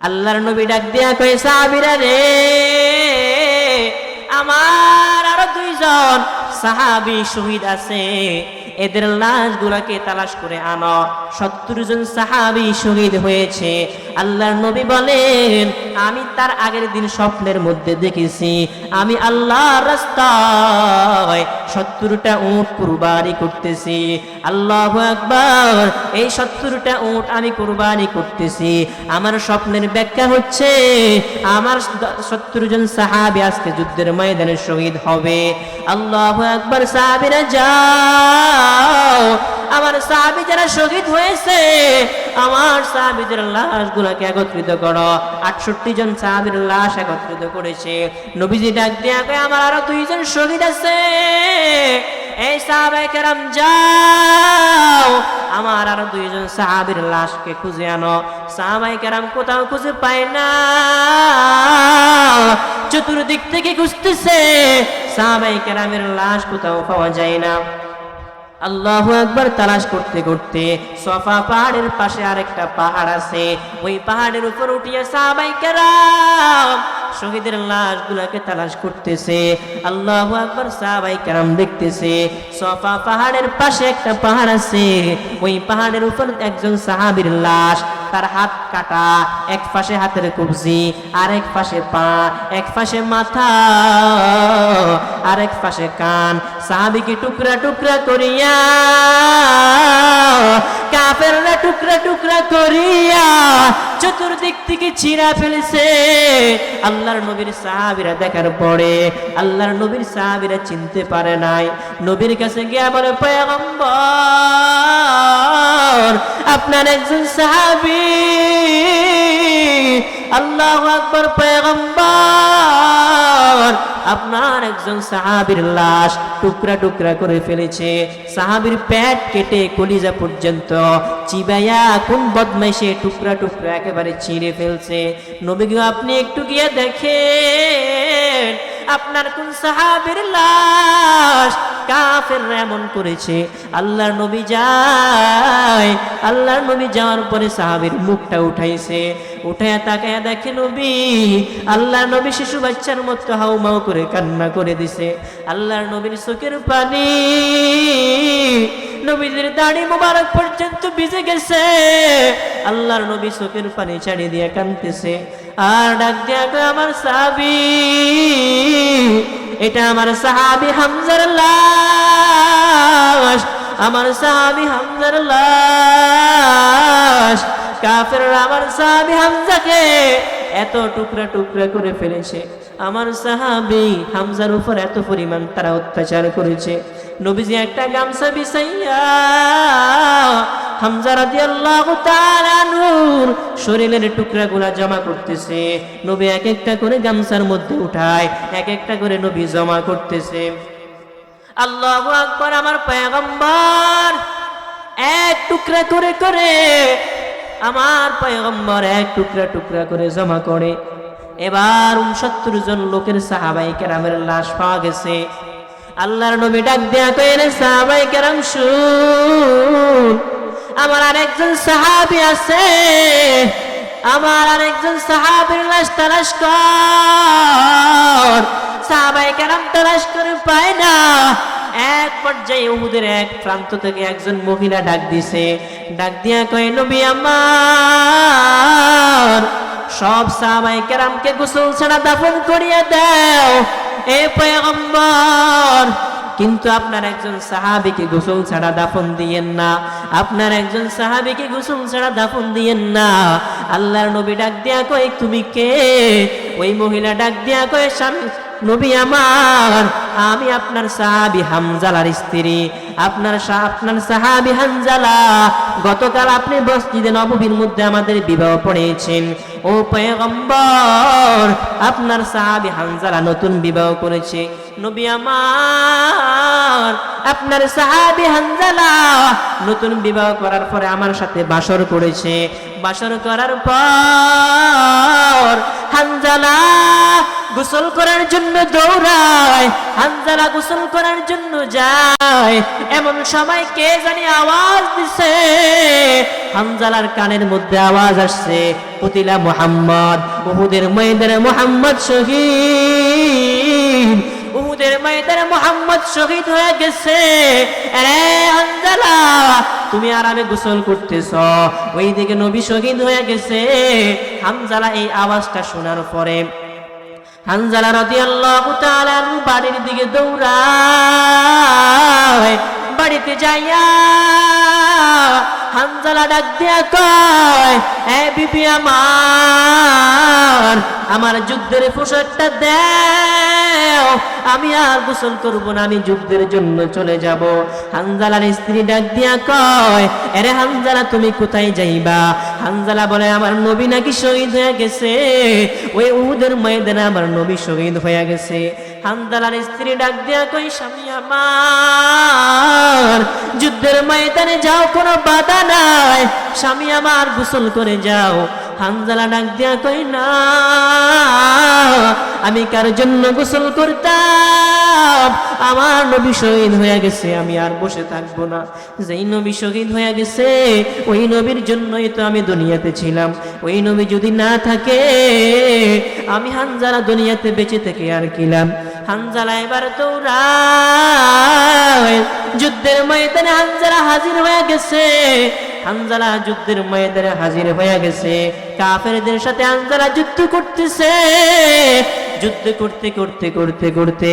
আল্লাহর নবী ডাক দিয়া কয়ে, সাহাবিরা রে, আমার আরও দুইজন সাহাবি শহীদ আছে। এদের লাশগুলাকে তালাশ করে আনো। সত্তর জন সাহাবি শহীদ হয়েছে। আল্লাহর নবী বলেন, আমি তার আগের দিন স্বপ্নের মধ্যে দেখেছি। আমি আল্লাহর রাস্তায় সত্তরটা উঁট কুরবানি করতেছি। আল্লাহ আকবার, এই সত্তরটা উঁট আমি কুরবানি করতেছি। আমার স্বপ্নের ব্যাখ্যা হচ্ছে, আমার সত্তর জন সাহাবি আজকে যুদ্ধের ময়দানে শহীদ হবে। আল্লাহ আকবার, সাহাবিরা যাও। আমার সাহাবি যারা শহীদ হয়েছে আমার সাহাবিদের লাশগুলোকে একত্রিত করো। আটষট্টি জন সাহাবির লাশ একত্রিত করেছে। নবীজি ডাক দিয়া আমার আরও দুইজন শহীদ আছে। এই সাহাবাই কেরাম, যাও। আমার আরও দুইজন সাহাবির লাশকে খুঁজে আনো। সাহাবাই কেরাম কোথাও খুঁজে পায় না। চতুর্দিক থেকে খুঁজতেছে। সাহাবাই কেরামের লাশ কোথাও পাওয়া যায় না। আল্লাহ একবার তালাশ করতে করতে সফা পাহাড়ের পাশে আরেকটা পাহাড় আছে। ওই পাহাড়ের উপর উঠিয়ে সাহাবাই কেরাম শহীদের লাশগুলাকে তালাশ করতেছে। আল্লাহ একবার সাহাবাই কেরাম দেখতেছে, সফা পাহাড়ের পাশে একটা পাহাড় আছে। ওই পাহাড়ের উপর একজন সাহাবীর লাশ তার হাত কাটা, এক পাশে হাতের কবজি আর এক পাশে পা, এক পাশে মাথা আর এক পাশে কান। সাহাবিকে টুকরা টুকরা করিয়া, কাফেররা টুকরা টুকরা করিয়া চতুর্দিক থেকে ছিঁড়া ফেলেছে। আল্লাহর নবীর সাহাবিরা দেখার পরে আল্লাহর নবীর সাহাবিরা চিনতে পারে নাই। নবীর কাছে গিয়া বলে, পয়গম্বর, আপনার একজন সাহাবি আল্লাহ আকবর, পয়গম্বর। আপনার একজন সাহাবীর লাশ টুকরা টুকরা করে ফেলেছে। সাহাবীর প্যাট কেটে কলিজা পর্যন্ত চিবাইয়া কোন বদমাইশে টুকরা টুকরা একেবারে ছিঁড়ে ফেলছে। নবীকে আপনি একটু গিয়ে দেখেন। আপনার কোন সাহাবের লাশ কাফের এমন করেছে? আল্লাহর নবী যায়, আল্লাহর নবী যাওয়ার পরে সাহাবের মুখটা উঠাইছে। উঠাইয়া তাকায়া দেখে নবী, আল্লাহর নবী শিশু বাচ্চার মতো হাউমাউ করে কান্না করে দিছে। আল্লাহর নবীর চোখের পানি নবীদের দাড়ি মোবারক পর্যন্ত ভিজে গেছে। আল্লাহর নবী চোখের পানি ছাড়িয়ে দিয়ে কানতেছে আর ডাক দিয়া কয়, আমার সাহাবি এটা আমার সাহাবি হামজার লাশ আমার সাহাবি হামজার লাশ। কাফের আমার সাহাবি হামজাকে এত টুকরা টুকরা করে ফেলেছে। আমার সাহাবি হামজার উপর এত পরিমাণ তারা অত্যাচার করেছে। নবীজি একটা গামছা বিছাইয়া হামজা রাদিয়াল্লাহু তাআলা নূর শরীরের টুকরাগুলা জমা করতেছে। নবী এক একটা করে গামছার মধ্যে উঠায়, এক একটা করে নবী জমা করতেছে। আল্লাহু আকবার, আমার পয়গম্বর, এক টুকরা করে করে, আমার পয়গম্বর এক টুকরা টুকরা করে জমা করে। এবার উনসত্তর জন লোকের সাহাবাই কেরামের লাশ পাওয়া গেছে। আল্লাহর নবী ডাক দেয়া কইলে সাহাবাই কেরাম, শুন। আমার আরেকজন সাহাবি আছে। আমার আরেকজন সাহাবির লাশ তালাশ কর। সাহাবাই কেরাম তালাশ করে পায় না। এক পর্যায়ে উহুদের এক প্রান্ত থেকে একজন মহিলা ডাক দিছে। ডাক দিয়া কয়, নবী আমার, সব সাহাবাই কেরামকে গোসল ছাড়া দাফন করিয়া দাও। এ পয়গম্বর কিন্তু আপনার একজন সাহাবিকে গোসল ছাড়া দাফন দিয়েন না। আপনার একজন সাহাবিকে গোসল ছাড়া দাফন দিয়েন না। আল্লাহর নবী ডাক দিয়া কয়, তুমি কে? ওই মহিলা ডাক দিয়া কয়, স্বামী, নবী আমার। আমি আপনার সাহাবি হামজালার স্ত্রী। আপনার আপনার সাহাবি হামজালা, গতকাল আপনি মসজিদে নববীর মধ্যে আমাদের বিবাহ পড়েছেন। ও পয়গম্বর, আপনার সাহাবি হামজালা নতুন বিবাহ করেছে। নবী আমার, আপনার সাহাবি হামজালা নতুন বিবাহ করার পরে আমার সাথে বাসর করেছে। বাসর করার পর হানজালা গোসল করার জন্য দৌড়ায়, হানজালা গোসল করার জন্য যায়। এমন সময় কে জানি আওয়াজ দিছে, হানজালার কানের মধ্যে আওয়াজ আসছে পুতিলা মোহাম্মদ, উহুদের ময়দানে মোহাম্মদ শহীদ। উহুদের ময়দানে মোহাম্মদ শহীদ হয়ে গেছে। রে হানজালা তুমি আরামে গোসল করতেছ। ওইদিকে নবী শহীদ হয়ে গেছে। হামজালা এই আওয়াজটা শোনার পরে হানজালা বাড়ির দিকে দৌড়ায়। বাড়িতে যাইয়া হানজালা ডাক দিয়া কয়, এ বিবি আমার যুদ্ধের পোশাকটা দেও, আমি আর গোসল করব না, আমি যুদ্ধের জন্য চলে যাব। হানজালার স্ত্রী ডাক দিয়া কয়, এরে হানজালা, তুমি কোথায় যাইবা? হানজালা বলে, আমার নবী নাকি শহীদ হয়ে গেছে। ওই উহুদের ময়দানে আমার নবী শহীদ হয়ে গেছে। হানজালার স্ত্রী ডাক দিয়া কই স্বামী আমার, যুদ্ধের ময়দানে যাও, কোনো বাধা নাই। স্বামী আমার, গোসল করে যাও। হানজালা ডাক দিয়া কই না, আমি কার জন্য গোসল করতাম? আমার নবী শহীদ হয়ে গেছে, আমি আর বসে থাকব না। যেই নবী শহীদ হয়ে গেছে, ওই নবীর জন্যই তো আমি দুনিয়াতে ছিলাম। ওই নবী যদি না থাকে, আমি হানজালা দুনিয়াতে বেঁচে থেকে আর কিলাম হানজালা এবার দৌড়ায়। যুদ্ধের ময়দানে হানজালা হাজির হয়ে গেছে। হানজালা যুদ্ধের ময়দানে হাজির হয়ে গেছে। কাফেরদের সাথে হানজালা যুদ্ধ করতেছে। যুদ্ধ করতে করতে করতে করতে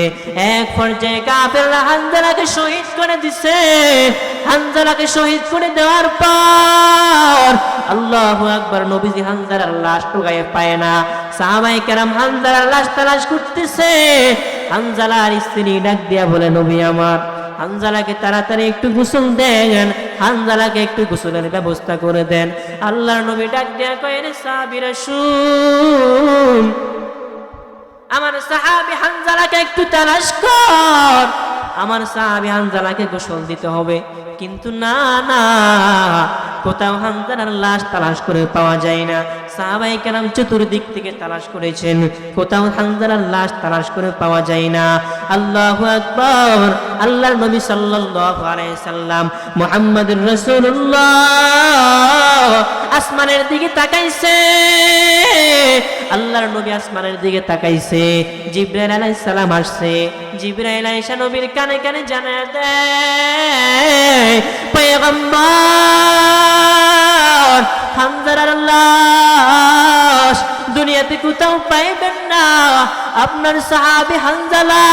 এক পর্যায়ে কাফেররা হানজালাকে শহীদ করে দিছে। হানজালাকে শহীদ করে দেওয়ার পর আল্লাহু আকবার নবীজি হানজালার লাশ টোকায় পায় না। সাহাবাই কেরাম হানজালার লাশ তালাশ করতেছে। হানজালার স্ত্রী ডাক দিয়া বলে, নবী আমার হানজালাকে তাড়াতাড়ি একটু গোসল দেন। হানজালাকে একটু গোসলের ব্যবস্থা করে দেন। আল্লাহর নবী ডাক দেয়া কয়ের সাবির আমার সাহাবি হানজালাকে একটু তালাশ কর। আমার সাহাবি হানজালাকে গোসল দিতে হবে। কিন্তু না না, কোথাও হানজালার লাশ তালাশ করে পাওয়া যায় না। সাহাবাই কেরাম চতুর্দিক থেকে তালাশ করেছেন, কোথাও হানজালার লাশ তালাশ করে পাওয়া যায় না। আল্লাহু আকবার, আল্লাহর নবী সাল্লাল্লাহু আলাইহি সাল্লাম মুহাম্মদুর রাসূলুল্লাহ আসমানের দিকে তাকাইছে। আল্লাহর নবী আসমানের দিকে তাকাইছে। জিব্রাইল আলাইহিস সালাম আসছে। জিব্রাইল আয়েশা নবীর কানে কানে জানায় দেয় দুনিয়াতে কোথাও পাইবেন না। আপনার সাহাবী হানজালা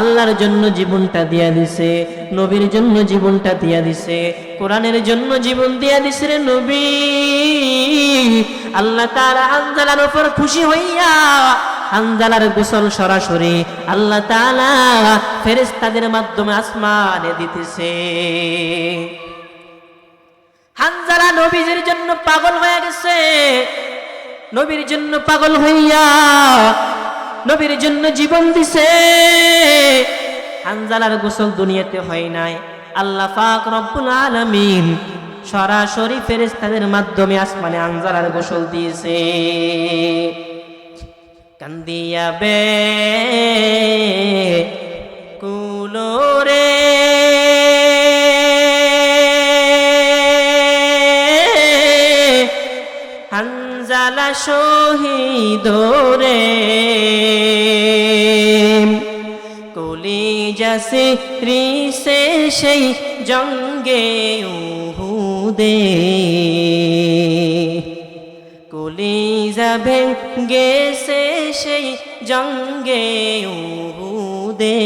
আল্লাহর জন্য জীবনটা দিয়া দিছে, নবীর জন্য জীবনটা দিয়া দিছে, কোরআনের জন্য জীবন দিয়া দিছে রে নবী। আল্লাহ তাআলা হানজালার উপর খুশি হইয়া হানজালার গোসল সরাসরি আল্লাহ তাআলা ফেরেশতাদের মাধ্যমে আসমানে দিতেছে। হানজালা নবীজির জন্য পাগল হয়ে গেছে। নবীর জন্য পাগল হইয়া নবীর জন্য জীবন দিছে। হানজালার গোসল দুনিয়াতে হয় নাই। আল্লাহ পাক রব্বুল আলামিন সরাসরি ফেরেশতাদের মাধ্যমে আসমানে আনজালার গোসল দিয়েছে। কান্দিয়া বে কুলোরে হানজালা শহীদ রে। কলি যাসে রিসে সেই জঙ্গে উহুদে। কলি যাবে জঙ্গে উহুদে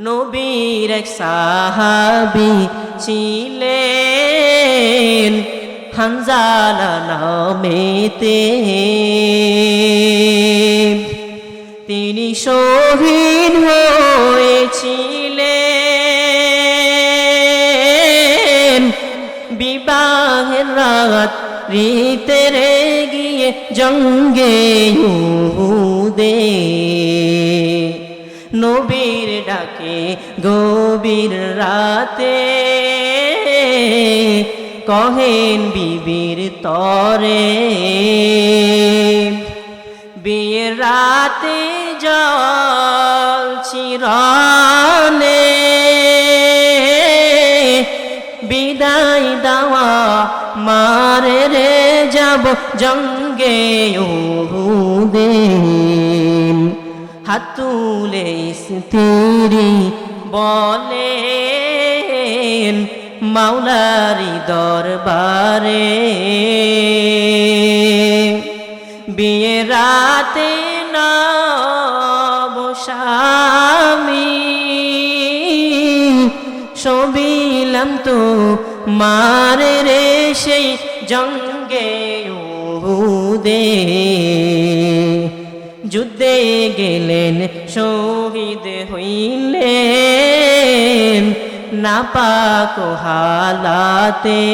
নবীর এক সাহাবি ছিলেন হানজালা নামেতে। তিনি শহীদ হয়েছিলেন। বিবাহের রাত রীতের গিয়ে জঙ্গে উহুদে নবীর ডাকে গভীর রাতে কহেন বিবির তরে। রাতে জল চিরনে যাব জঙ্গে উহুদিন হাতুলে স্ত্রী বলেন মাওলারি দরবারে বিয়ে রাতে না বসামি সবিলাম তো মারে রে সেই জঙ্গে উহুদে। যুদ্ধে গেলেন, শহীদ হইলেন না পাক হালাতে।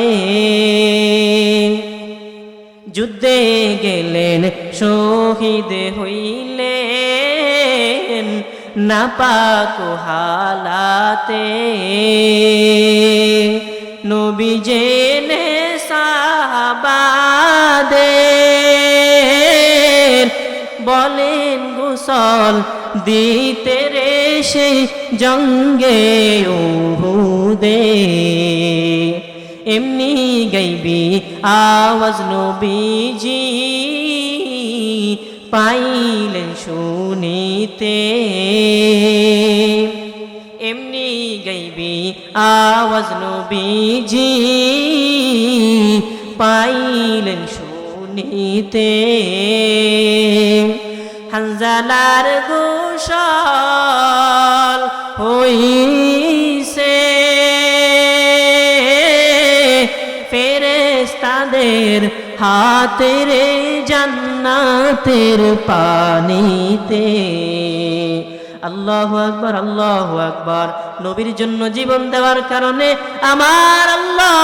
যুদ্ধে গেলেন, শহীদ হইলেন না পাক হালাতে। নবী জেনে সাহাবাদের বলেন গোসল দিতে রে সে জঙ্গে উহুদে। এমনি গাইবি আওয়াজ নবীজি পাইলেন শুনিতে। এমনি গাইবি আওয়াজ নবীজি পাইলেন শুনিতে। হানজালার গোসল হইছে। ফেরেস্তাদের হাতের জান্নাতের পানিতে আল্লাহু আকবার, আল্লাহ আকবার। নবীর জন্য জীবন দেওয়ার কারণে আমার আল্লাহ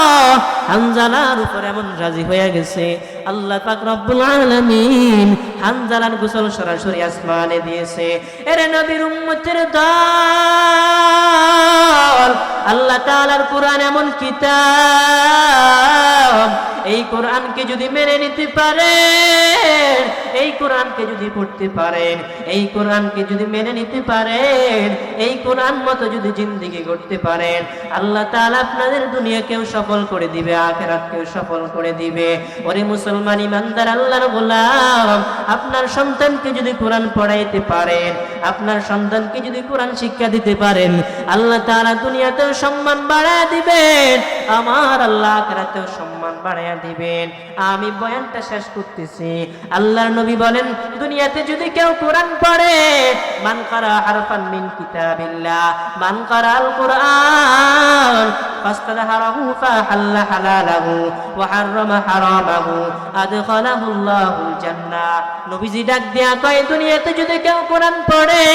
হানজালার উপর এমন রাজি হয়ে গেছে। আল্লাহ পাক রব্বুল আলামিন হানজালার গোসল সরাসরি আসমানে দিয়েছে। এরে নবীর উম্মতের দল, আল্লাহ তাআলার কোরআন এমন কিতাব, এই কোরআনকে যদি মেনে নিতে পারেন, এই কোরআনকে যদি পড়তে পারেন, এই কোরআনকে যদি মেনে নিতে পারেন। এই কোরআন মতো যদি জিন্দিগি করতে পারেন, আল্লাহ তাআলা আপনাদের দুনিয়াকেও সফল করে দিবে, আখেরাতকেও সফল করে দিবে। ওরে মুসলমান ইমানদার, আল্লাহর গোলাম, আপনার সন্তানকে যদি কোরআন পড়াইতে পারেন, আপনার সন্তানকে যদি কোরআন শিক্ষা দিতে পারেন, আল্লাহ তাআলা দুনিয়াতেও সম্মান বাড়ায় দিবেন, আমার আল্লাহ আখেরাতেও সম্মান বাড়ায় দিবেন। আমি বয়ানটা শেষ করতেছি। আল্লাহর নবী বলেন, দুনিয়াতে যদি কেউ কোরআন পড়ে, মান করা হারফান কেউ কোরআন পড়ে,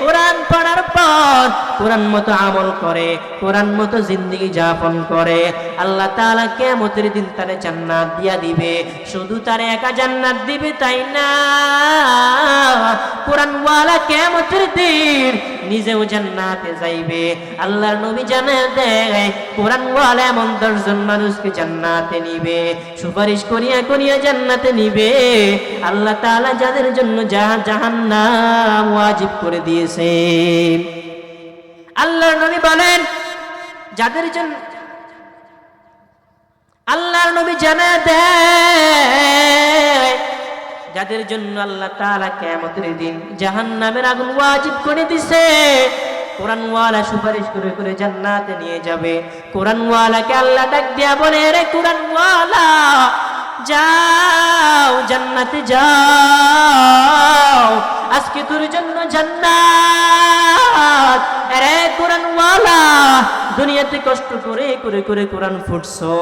কোরআন পড়ার পর কোরআন মতো আমল করে, কোরআন মতো জিন্দগি যাপন করে, আল্লাহ তাআলা কিয়ামতের দিন তারে জান্নাত দিয়া দিবে। শুধু তারে একা জান্নাত দিবে তাই না? কোরআন ওয়ালা কিয়ামতের দিন নিজেও জান্নাতে যাইবে। আল্লাহর নবী জানে দেয় কোরআন ওয়ালা এমন দশজন মানুষকে জান্নাতে নিবে। সুপারিশ করিয়া করিয়া জান্নাতে নিবে। আল্লাহ তাআলা যাদের জন্য জাহান্নাম ওয়াজিব করে দিয়েছে। আল্লাহর নবী বলেন, যাদের জন্য আল্লাহর নবী জানা দেয় যাদের জন্য আল্লাহ তাআলা কিয়ামতের দিন জাহান্নামের আগুন ওয়াজিব করে দিছে কোরআন ওয়ালা সুপারিশ করে করে জান্নাতে নিয়ে যাবে। কোরআন ওয়ালাকে আল্লাহ ডাক দিয়া বলে, রে কোরআন ওয়ালা যাও জান্নাতে যাও, আজকে তোর জন্য জান্নাত। আরে কোরআন ওয়ালা দুনিয়াতে কষ্ট করে করে করে কোরআন ফুটছো।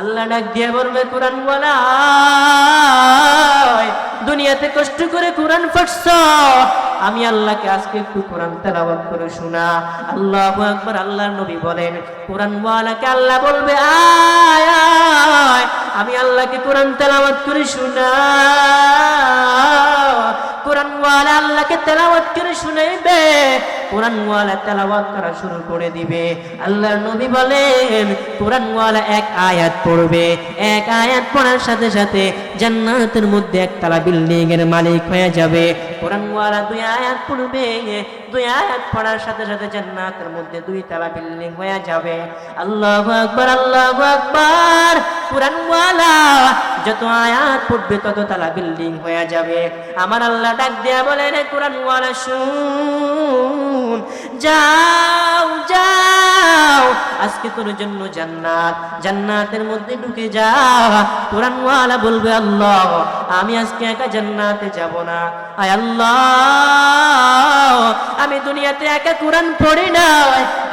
আল্লাহ ডাক দিয়ে বলবে কোরআন ওয়ালা দুনিয়াতে কষ্ট করে কোরআন ফুটছ। আমি আল্লাহকে আজকে একটু কোরআন তেলাওয়াত করে শোনা। আল্লাহ একবার আল্লাহ নবী বলেন কোরআন ওয়ালাকে আল্লাহ বলবে, আয় আয়, আমি আল্লাহকে কোরআন তেলাওয়াত করে শোনা। কোরআন ওয়ালা আল্লাহকে তেলাওয়াত করে শুনাইবে। কোরআনওয়ালা তেলাওয়াত করা শুরু করে দিবে। আল্লাহর নবী বলেন, কোরআনওয়ালা এক আয়াত পড়বে। এক আয়াত পড়ার সাথে সাথে জান্নাতের মধ্যে একতলা বিল্ডিং এর মালিক হয়ে যাবে। কোরআনওয়ালা দুই আয়াত পড়বে। আয়াত পড়ার সাথে সাথে জান্নাতের মধ্যে দুই তলা বিল্ডিং হয়ে যাবে। আল্লাহু আল্লাহু যত আয়াত পড়বে তত তালা বিল্ডিং হয়ে যাবে। আমার আল্লাহ ডাক বলে রে শুন। যাও যাও। আজকে তোর জন্য জান্নাত। জান্নাতের মধ্যে ঢুকে যা কোরআনওয়ালা বলবে, আল্লাহ, আমি আজকে একা জান্নাতে যাব না। আয় আল্লাহ আমি দুনিয়াতে একা কোরআন পড়ি না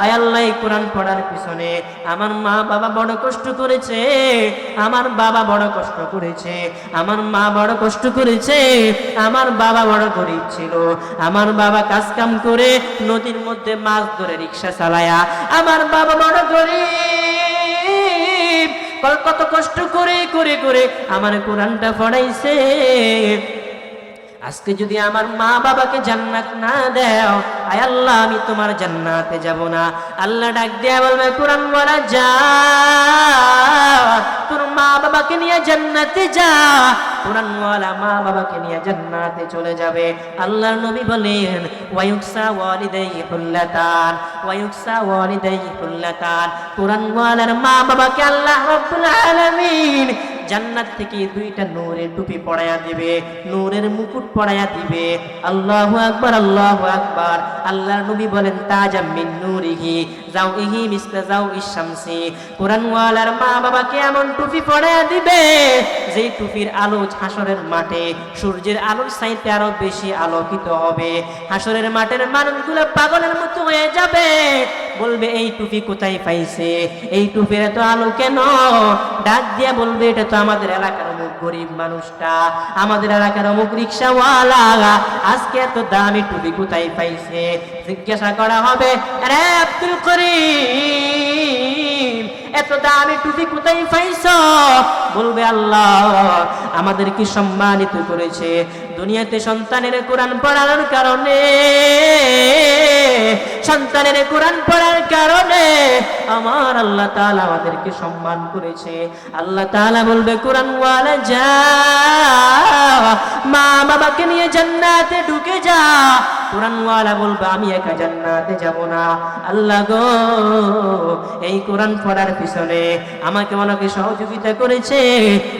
আয় আল্লাহ, এই কোরআন পড়ার পিছনে আমার মা বাবা বড় কষ্ট করেছে। আমার বাবা বড় কষ্ট করেছে। আমার মা বড় কষ্ট করেছে। আমার বাবা বড় গরিব ছিল। আমার বাবা কাজ কাম করে নদীর মধ্যে মাছ ধরে রিক্সা চালায়া আমার বাবা বড় গরিব। কত কষ্ট করে করে করে আমার কোরআনটা পড়াইছে। আজকে যদি আমার মা বাবাকে জান্নাত না দেও, আয় আল্লাহ, আমি তোমার জান্নাতে যাব না। আল্লাহ ডাক দেয়া বলবে কোরআন বলা যা। তোর মা বাবাকে নিয়ে জান্নাতে যা। কোরআন ওয়ালা মা বাবাকে নিয়ে জান্নাতে চলে যাবে। আল্লাহর নবী বলেন, ওয়ায়ুকসা ওয়ালিদাই হুল্লাতান ওয়ায়ুকসা ওয়ালিদাই হুল্লাতান কোরআন ওয়ালার মা বাবাকে আল্লাহ রাব্বুল আলামিন জান্নাত থেকে দুইটা নূরের টুপি পড়ায়া দিবে, নূরের মুকুট পড়ায়া দিবে। আল্লাহু আকবার আল্লাহু আকবার। আল্লাহর নবী বলেন, তাজা মিন নূরিহি, যাও ইহি মিসলা যাও ইশামসি কোরআন ওয়ালার মা বাবাকে এমন টুপি পড়ায়া দিবে, যেই টুপির আলো হাসরের মাঠে, সূর্যের আলোর চাইতে আরও বেশি আলোকিত হবে। হাসরের মাঠের মানুষগুলো পাগলের মতো হয়ে যাবে। বলবে, এই টুপি কোথায় পাইছে? এই টুপির এত আলো কেন? ডাক দিয়া বলবে, এটা তো আমাদের এলাকার অমুক গরিব মানুষটা, আমাদের এলাকার অমুক রিক্সাওয়ালা। আজকে এত দামি টুপি কোথায় পাইছে? জিজ্ঞাসা করা হবে, আরে আব্দুল করিম, এত দামি টুপি কোথায় পাইছ? বলবে, আল্লাহ আমাদের কি সম্মানিত করেছে। দুনিয়াতে সন্তানের কোরআন পড়ানোর কারণে, সন্তানের কোরআন পড়ার কারণে আমার আল্লাহ তাআলা আমাদেরকে সম্মান করেছে। আল্লাহ তাআলা বলবে, কোরআন ওয়ালা যা মা বাবাকে নিয়ে জান্নাতে ঢুকে যা। কোরআন ওয়ালা বলবে, আমি একা জান্নাতে যাব না। আল্লাহ গো, এই কোরআন পড়ার পিছনে আমাকে অনেকে সহযোগিতা করেছে,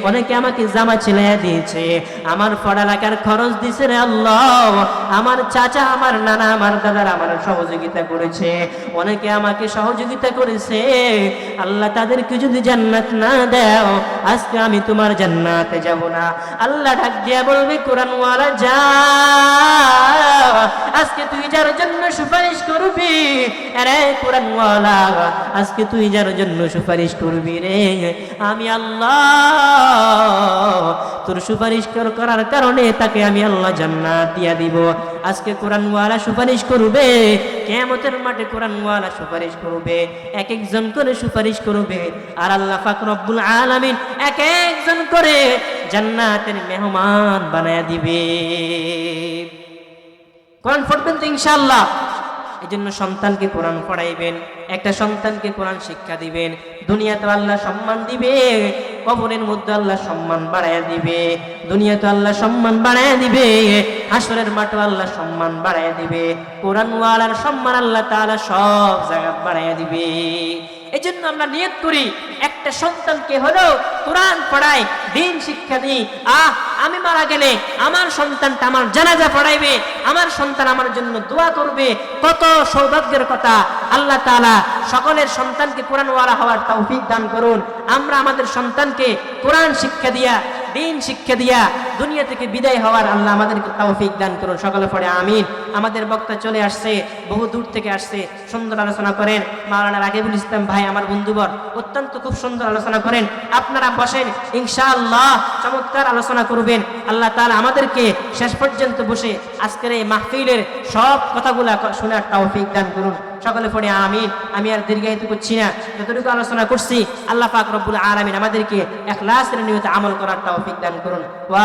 অনেকে আমাকে জামা ছেলে দিয়েছে। আমার পড়ালেখার খরচ দিছে রে আল্লাহ। আমার চাচা, আমার নানা, আমার দাদার আমার সহযোগিতা করেছে। অনেকে আমাকে সহযোগিতা করেছে। আল্লাহ তাদেরকে যদি জান্নাত না দাও, আজকে আমি তোমার জান্নাতে যাব না। আল্লাহ ডাক দিয়া বলবে কোরআন ওয়ালা যা। আজকে তুই যার জন্য সুপারিশ করবি, আরে কোরআন ওয়ালা আজকে তুই যার জন্য সুপারিশ করবি রে। আমি আল্লাহ, তোর সুপারিশ করার কারণে তাকে আমি আল্লাহ জান্নাত দিয়া দিব। আজকে কোরআন ওয়ালা সুপারিশ করবে কেমতের মাঠে কোরআন ওয়ালা সুপারিশ করবে এক একজন করে সুপারিশ করবে। আর আল্লাহ পাক রব্বুল আলামিন এক একজন করে জান্নাতের মেহমান বানায়া দিবে। কোরআন পড়বেন তো ইনশাআল্লাহ? এই জন্য সন্তানকে কোরআন পড়াইবেন, একটা সন্তানকে কোরআন শিক্ষা দিবেন, দুনিয়াতে আল্লাহ সম্মান দিবে। কবরের মধ্যে আল্লাহ সম্মান বাড়াইয়া দিবে। দুনিয়াতে আল্লাহ সম্মান বাড়াইয়া দিবে। হাসরের মাঠে আল্লাহ সম্মান বাড়াইয়া দিবে। কোরআন ওয়ালার সম্মান আল্লাহ তাআলা সব জায়গা বাড়াইয়া দিবে। এই জন্য আমরা নিয়ত করি, একটা সন্তানকে হলো কোরআন পড়াই দিন শিক্ষা দিই। আহ, আমি মারা গেলে আমার সন্তানটা আমার জানাজা পড়াইবে, আমার সন্তান আমার জন্য দোয়া করবে। কত সৌভাগ্যের কথা। আল্লাহ তাআলা সকলের সন্তানকে কোরআনওয়ালা হওয়ার তৌফিক দান করুন। আমরা আমাদের সন্তানকে কোরআন শিক্ষা দিয়া, দিন শিক্ষা দিয়া দুনিয়া থেকে বিদায় হওয়ার আল্লাহ আমাদেরকে তৌফিক দান করুন। সকলে পড়ে আমিন। আমাদের বক্তা চলে আসছে, বহু দূর থেকে আসছে, সুন্দর আলোচনা করেন। মাওলানা রাকিবুল ইসলাম ভাই, আমার বন্ধুবর, অত্যন্ত খুব সুন্দর আলোচনা করেন। আপনারা বসেন, ইনশাআল্লাহ চমৎকার আলোচনা করবেন। আল্লাহ তাআলা আমাদেরকে শেষ পর্যন্ত বসে আজকের এই মাহফিলের সব কথাগুলা শোনার তৌফিক দান করুন। সকলে পড়ে আমিন। আমি আর দীর্ঘায়িত করছি না। যতটুকু আলোচনা করছি, আল্লাহ পাক রব্বুল আলামিন আমাদেরকে ইখলাসের নিয়তে আমল করার তৌফিক দান করুন। ওয়া